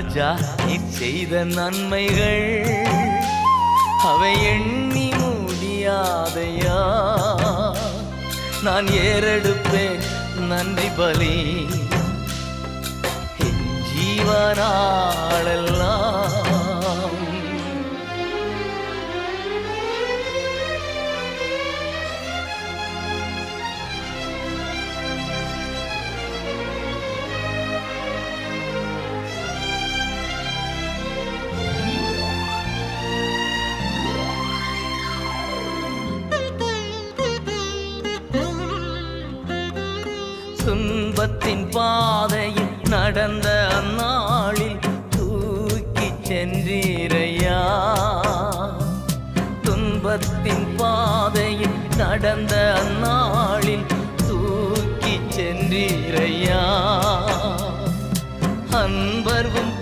அஜா நீ செய்த நன்மைகள் அவை எண்ணி முடியாதையா? நான் ஏறெடுப்பேன் நன்றி பலி. என் துன்பத்தின் பாதையில் நடந்த அந்நாளில் தூக்கி சென்றீரையா? துன்பத்தின் பாதையில் நடந்த அந்நாளில் தூக்கி சென்றீரையா? அன்பர்வும்